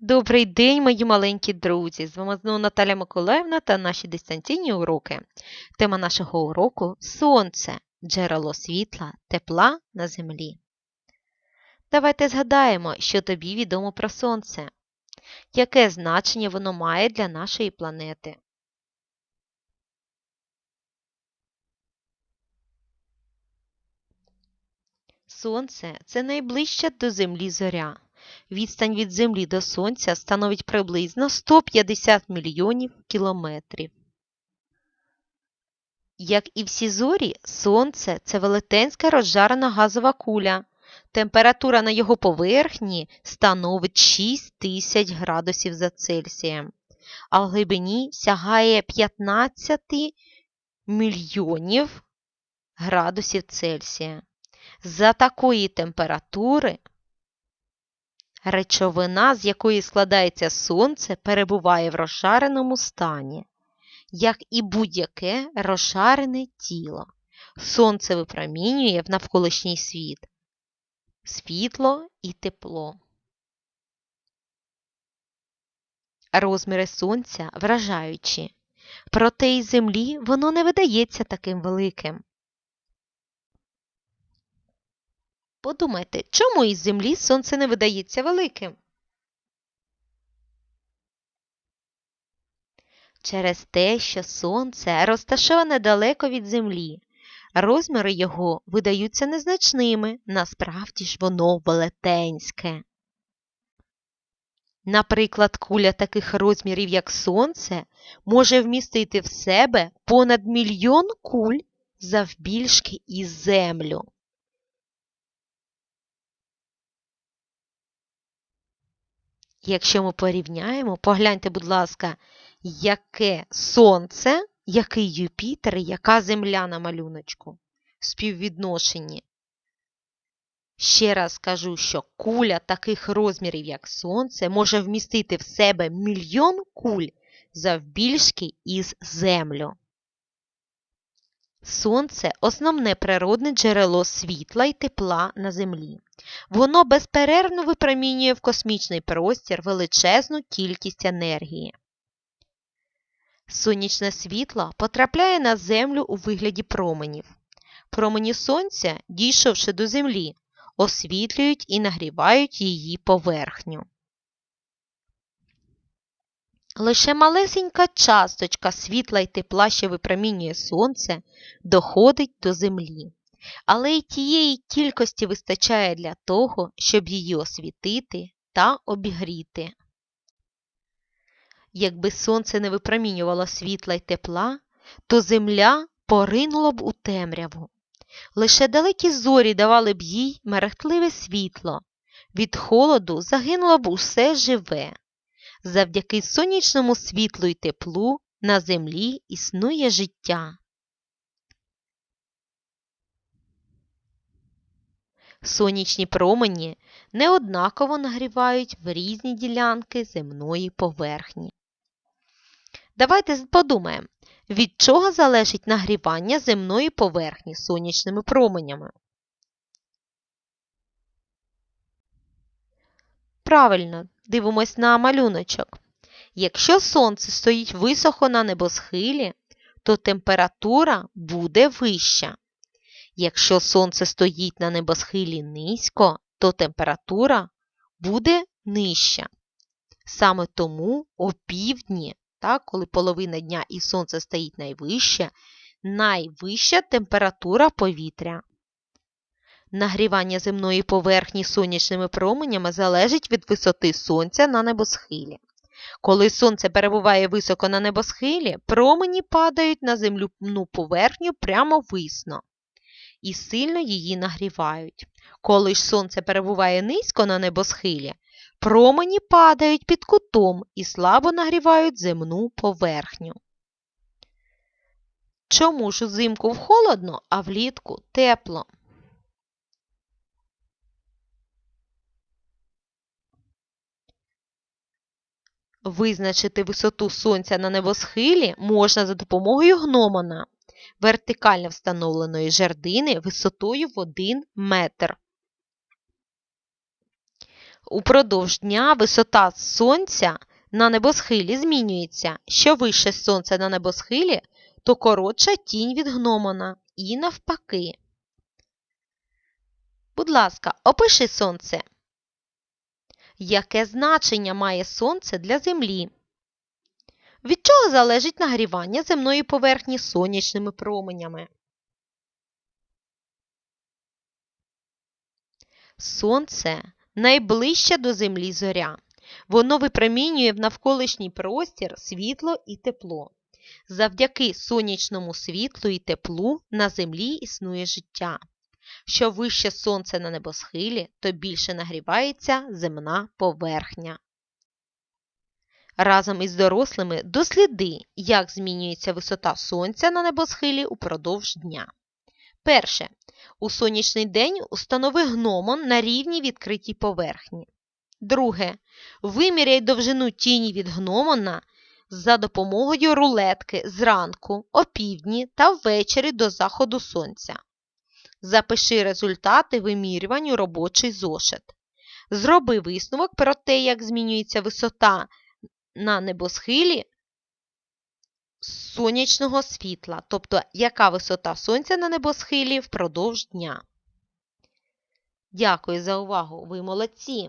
Добрий день, мої маленькі друзі! З вами знову Наталя Миколаївна та наші дистанційні уроки. Тема нашого уроку Сонце, джерело світла, тепла на землі. Давайте згадаємо, що тобі відомо про Сонце. Яке значення воно має для нашої планети? Сонце це найближча до Землі зоря. Відстань від Землі до Сонця становить приблизно 150 мільйонів кілометрів. Як і всі зорі, Сонце це велетенська розжарена газова куля. Температура на його поверхні становить 6 тисяч градусів за Цельсієм, а в глибині сягає 15 мільйонів градусів Цельсія. За такої температури Речовина, з якої складається сонце, перебуває в розшареному стані, як і будь-яке розшарене тіло. Сонце випромінює в навколишній світ світло і тепло. Розміри сонця вражаючі, проте із землі воно не видається таким великим. Подумайте, чому із землі сонце не видається великим? Через те, що сонце розташоване далеко від землі. Розміри його видаються незначними, насправді ж воно велетенське. Наприклад, куля таких розмірів, як сонце, може вмістити в себе понад мільйон куль завбільшки і землю. Якщо ми порівняємо, погляньте, будь ласка, яке Сонце, який Юпітер і яка Земля на малюночку в співвідношенні. Ще раз скажу, що куля таких розмірів, як Сонце, може вмістити в себе мільйон куль завбільшки із Землю. Сонце основне природне джерело світла і тепла на Землі. Воно безперервно випромінює в космічний простір величезну кількість енергії. Сонячне світло потрапляє на Землю у вигляді променів. Промені сонця, дійшовши до Землі, освітлюють і нагрівають її поверхню. Лише малесенька часточка світла й тепла, що випромінює сонце, доходить до землі. Але й тієї кількості вистачає для того, щоб її освітити та обігріти. Якби сонце не випромінювало світла й тепла, то земля поринула б у темряву. Лише далекі зорі давали б їй мерехтливе світло. Від холоду загинуло б усе живе. Завдяки сонячному світлу й теплу на землі існує життя. Сонячні промені неоднаково нагрівають в різні ділянки земної поверхні. Давайте подумаємо, від чого залежить нагрівання земної поверхні сонячними променями. Правильно, дивимось на малюночок. Якщо сонце стоїть високо на небосхилі, то температура буде вища. Якщо сонце стоїть на небосхилі низько, то температура буде нижча. Саме тому о півдні, так, коли половина дня і сонце стоїть найвище, найвища температура повітря. Нагрівання земної поверхні сонячними променями залежить від висоти сонця на небосхилі. Коли сонце перебуває високо на небосхилі, промені падають на земляну поверхню прямо висно і сильно її нагрівають. Коли ж сонце перебуває низько на небосхилі, промені падають під кутом і слабо нагрівають земну поверхню. Чому ж узимку холодно, а влітку тепло? Визначити висоту сонця на небосхилі можна за допомогою гномона вертикально встановленої жердини висотою в 1 метр. упродовж дня висота сонця на небосхилі змінюється. Що вище сонце на небосхилі, то коротша тінь від гномона і навпаки. Будь ласка, опиши сонце. Яке значення має сонце для Землі? Від чого залежить нагрівання земної поверхні сонячними променями? Сонце найближче до Землі зоря. Воно випромінює в навколишній простір світло і тепло. Завдяки сонячному світлу і теплу на Землі існує життя. Що вище сонце на небосхилі, то більше нагрівається земна поверхня. Разом із дорослими досліди, як змінюється висота сонця на небосхилі упродовж дня. Перше. У сонячний день установи гномон на рівній відкритій поверхні. Друге. Виміряй довжину тіні від гномона за допомогою рулетки зранку, опівдні та ввечері до заходу сонця. Запиши результати вимірювань у робочий зошит. Зроби висновок про те, як змінюється висота на небосхилі сонячного світла, тобто яка висота сонця на небосхилі впродовж дня. Дякую за увагу! Ви молодці!